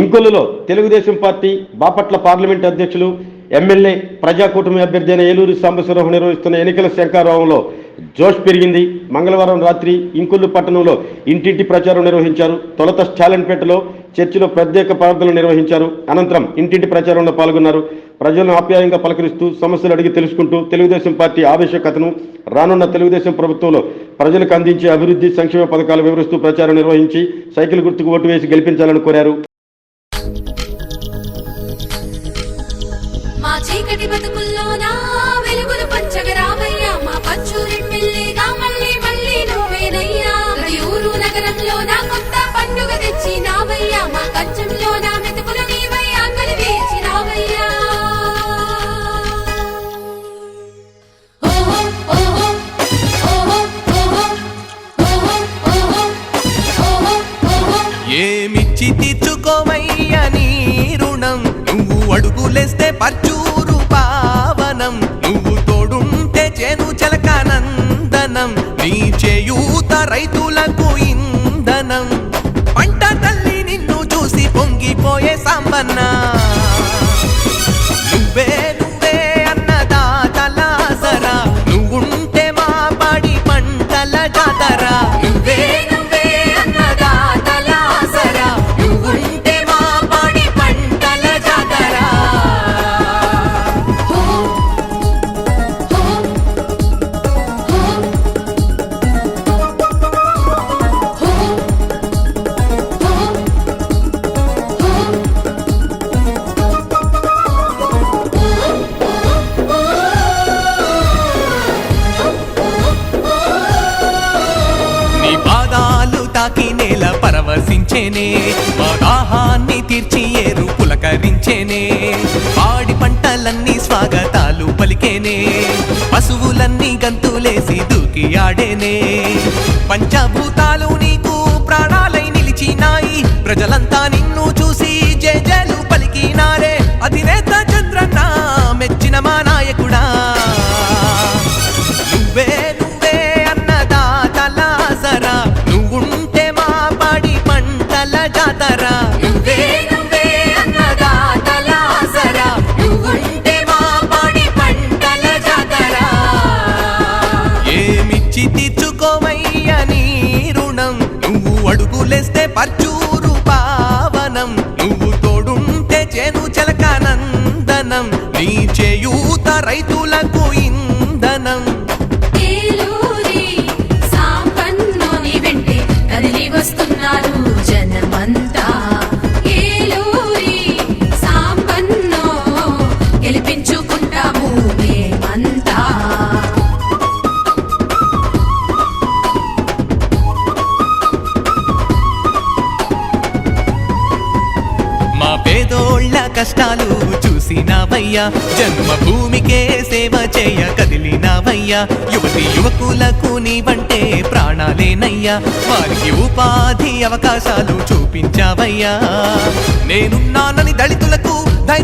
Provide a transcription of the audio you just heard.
ఇంకొల్లులో Telugu Desam party Bapatla parliament అధ్యక్షులు MLA Prajakutami అభ్యర్థి అయిన ఏలూరు సాంబశివరావు నిర్వహిస్తున్న ఎన్నికల శంకారావంలో జోష్ పెరిగింది. మంగళవారం రాత్రి ఇంకొల్లు పట్టణంలో ఇంటింటి ప్రచారం నిర్వహించారు. తొలత స్టాలన్పేటలో చర్చిలో ప్రత్యేక ప్రార్థనలు నిర్వహించారు. అనంతరం ఇంటింటి ప్రచారంలో పాల్గొన్నారు. ప్రజలను ఆప్యాయంగా పలకరిస్తూ సమస్యలు అడిగి తెలుసుకుంటూ తెలుగుదేశం పార్టీ ఆవశ్యకతను రానున్న తెలుగుదేశం ప్రభుత్వంలో ప్రజలకు అందించే అభివృద్ధి సంక్షేమ పథకాలు వివరిస్తూ ప్రచారం నిర్వహించి సైకిల్ గుర్తుకు ఓటు వేసి గెలిపించాలని కోరారు. చీకటి బతుకుల్లో నా వెలుగులు పంచగరామయ్యా మా పచ్చూరెడ్డిల్లిగా మళ్ళీ మళ్ళీ నువ్వేనయ్యా. ప్రతి నగరంలో నా కొత్త పండుగ తెచ్చి నావయ్యా. మా కంచంలోనా మెతుకులు నీవయ్యా. కలివేచి నావయ్యా. ఏమిచ్చి తీర్చుకోవయ్యా రుణం? నువ్వు అడుగులేస్తే పర్చు చలకానందనం నీ చేయూత రైతులకు ఇంధనం. పంట తల్లి నిన్ను చూసి పొంగిపోయే సంబన్న. నువ్వే నువ్వే అన్నదాతలాసరా నువ్వుంటే మా పడి పంటల జాతరా. నువ్వే తాకి నేల పరవశించేనే మా దాహాన్ని తీర్చి ఏరు పులకరించేనే. పాడి పంటలన్నీ స్వాగతాలు పలికేనే పశువులన్నీ గంతులేసి దూకి ఆడేనే. పంచభూతాలు నీకు ప్రాణాలై నిలిచినాయి ప్రజలంతా నువ్వు పర్చూరు పావనం. నువ్వు తోడుంటే చేను చెలకానందనం నీ చేయూత రైతులకు పేదోళ్ళ కష్టాలు చూసినావయ్యా. జన్మభూమికే సేవ చేయ కదిలినావయ్యా. యువతి యువకులకు నీవంటే ప్రాణాలేనయ్యా. వారికి ఉపాధి అవకాశాలు చూపించావయ్యా. నేనున్నానని దళితులకు ధైర్యాన్నే